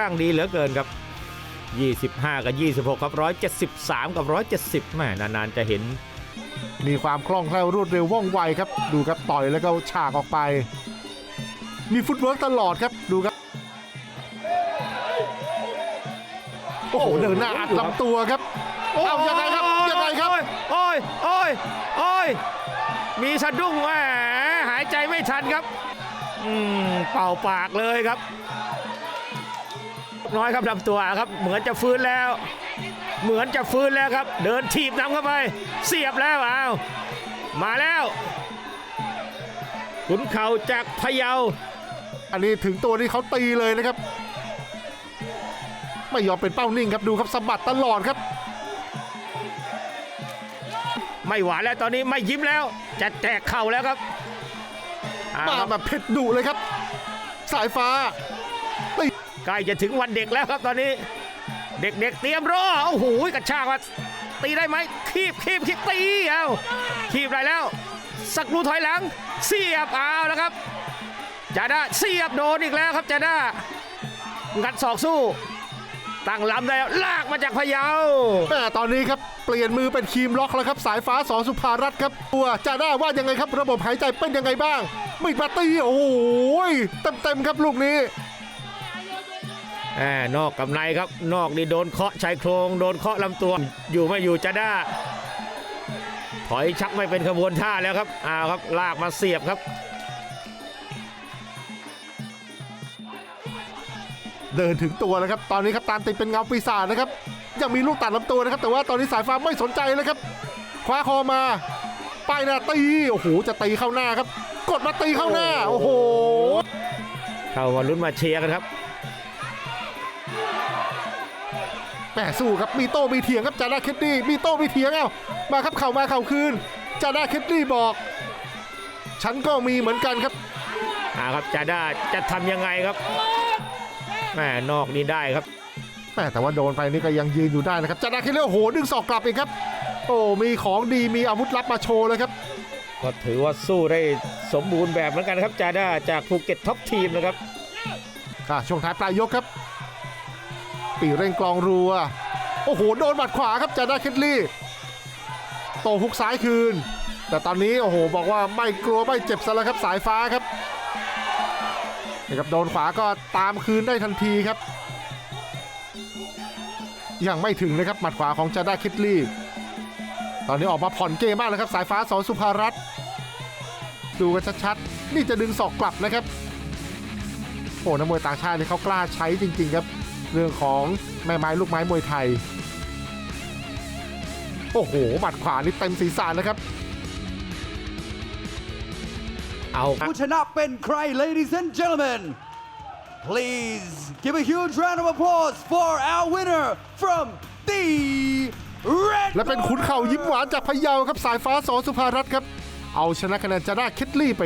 ร่างดีเหลือเกินครับ 25 กับ 26 ครับ 173 กับ 170แม่นานๆจะเห็น มีความคล่องแคล่วรวดเร็วว่องไวครับ ดูครับต่อยแล้วก็ฉากออกไป มีฟุตเวิร์กตลอดครับดูครับ โอ้โหเดินหน้าอัดลำตัวครับเอายังไงครับยังไงครับโอ้ยโอ้ยโอ้ยมีสะดุ้งแหมหายใจไม่ทันครับ อืมเป่าปากเลยครับ น้อยครับลำตัวครับ เหมือนจะฟื้นแล้ว เหมือนจะฟื้นแล้วครับ เดินถีบนำเข้าไป เสียบแล้วอ้าวมาแล้วขุนเข่าจากพะเยา อันนี้ถึงตัวนี้เขาตีเลยนะครับ ไม่ยอมเป็นเป้านิ่งครับดูครับสะบัดตลอดครับ ไม่หวานแล้วตอนนี้ไม่ยิ้มแล้ว จะแตกเข่าแล้วครับเอามาครับแบบเผ็ดดุเลยครับ สายฟ้าตี ใกล้จะถึงวันเด็กแล้วครับตอนนี้ เด็กๆเตรียมรอโอ้โหกระชากว่าตีได้ไหมคีบคีบคีบตีเอาคีบได้แล้ว สักรูถอยหลัง เสียบเอาแล้วครับจาด้าเสียบโดนอีกแล้วครับจาด้างัดศอกสู้ ตั้งลำได้แล้วลากมาจากพะเยาแม่ตอนนี้ครับเปลี่ยนมือเป็นคีมล็อกแล้วครับ สายฟ้าสอสุภารัตครับตัวจาด้าว่ายังไงครับ ระบบหายใจเป็นยังไงบ้าง ไม่มาตีโอ้โหเต็มเต็มๆครับลูกนี้ แหมนอกกับในครับ นอกนี่โดนเคาะชายโครงโดนเคาะลำตัว อยู่ไม่อยู่จะได้าถอยชักไม่เป็นขบวนท่าแล้วครับอ้าวครับลากมาเสียบครับ เดินถึงตัวแล้วครับ ตอนนี้ครับตามติดเป็นเงาปีศาจนะครับ ยังมีลูกตัดลำตัวนะครับ แต่ว่าตอนนี้สายฟ้าไม่สนใจเลยครับ คว้าคอมาป้ายหน้าตีโอ้โหจะตีเข้าหน้าครับ กดมาตีเข้าหน้า โอ้โห เข้ามาลุ้นมาเชียร์กันครับ แหมสู้ครับมีโต้มีเถียงครับจาด้าเคดดี้มีโต้มีเถียงเอ้ามาครับเข่ามาเข่าคืนจาด้าเคดดี้บอก ฉันก็มีเหมือนกันครับอ่าครับจาด้าจะทำยังไงครับแม่นอกนี่ได้ครับแหมแต่ว่าโดนไปนี่ก็ยังยืนอยู่ได้นะครับจาด้าเคดดี้โอ้โหดึงศอกกลับเองครับ โอ้มีของดีมีอาวุธลับมาโชว์เลยครับก็ถือว่าสู้ได้สมบูรณ์แบบเหมือนกันครับจาด้าจากภูเก็ตท็อปทีมนะครับอะช่วงท้ายปลายยกครับ ปีเร่งกลองรัว โอ้โห โดนบัดขวาครับจาด้าเคดลี่ โตฮุกซ้ายคืน แต่ตอนนี้โอ้โหบอกว่าไม่กลัวไม่เจ็บซะแล้วครับสายฟ้าครับนี่ครับโดนขวาก็ตามคืนได้ทันทีครับ ยังไม่ถึงนะครับหมัดขวาของจาด้าเคดลี่ ตอนนี้ออกมาผ่อนเกมมากแล้วครับ สายฟ้าสอนสุภารัตน์ดูกันชัดๆ นี่จะดึงศอกกลับนะครับโอ้นักมวยต่างชาตินี่เขากล้าใช้จริง ๆ ครับ เรื่องของแม่ไม้ลูกไม้มวยไทย โอ้โหหมัดขวานี่เต็มศีรษะนะครับ เอาครับผู้ชนะเป็นใคร ladies and gentlemen please give a huge round of applause for our winner from the red และเป็นขุนเข่ายิ้มหวานจากพะเยาครับสายฟ้าสอสุภารัตน์ครับ เอาชนะคะแนนจาด้าเคทลี่ไป